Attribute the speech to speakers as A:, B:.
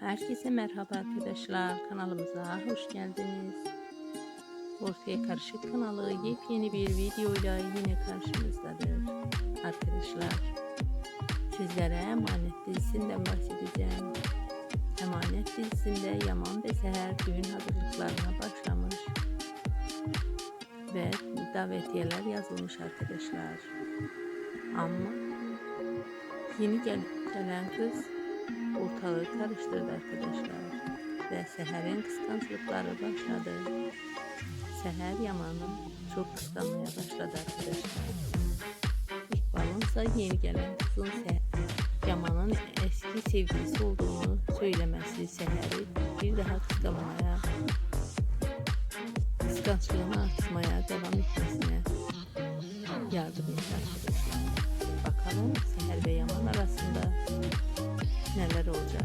A: Herkese merhaba arkadaşlar. Kanalımıza hoş geldiniz. Ortaya Karışık kanalı yepyeni bir videoyla yine karşınızdadır. Arkadaşlar sizlere Emanet dizisinden bahsedeceğim. Emanet dizisinde Yaman ve Seher düğün hazırlıklarına başlamış. Ve davetiyeler yazılmış arkadaşlar. Ama yeni gel gelen kız ortalığı karıştırdı arkadaşlar. Ve Seher'in kıskançlıkları başladı. Seher Yaman'ı çok kıskanmaya başladı arkadaşlar. İkbal'ın ise yeni gelen kızın Yaman'ın eski sevgilisi olduğunu söylemesi Seher'i bir daha kıskanmaya, kıskançlığını artmaya devam etmesine yardım etti arkadaşlar. Bakalım neler olacak.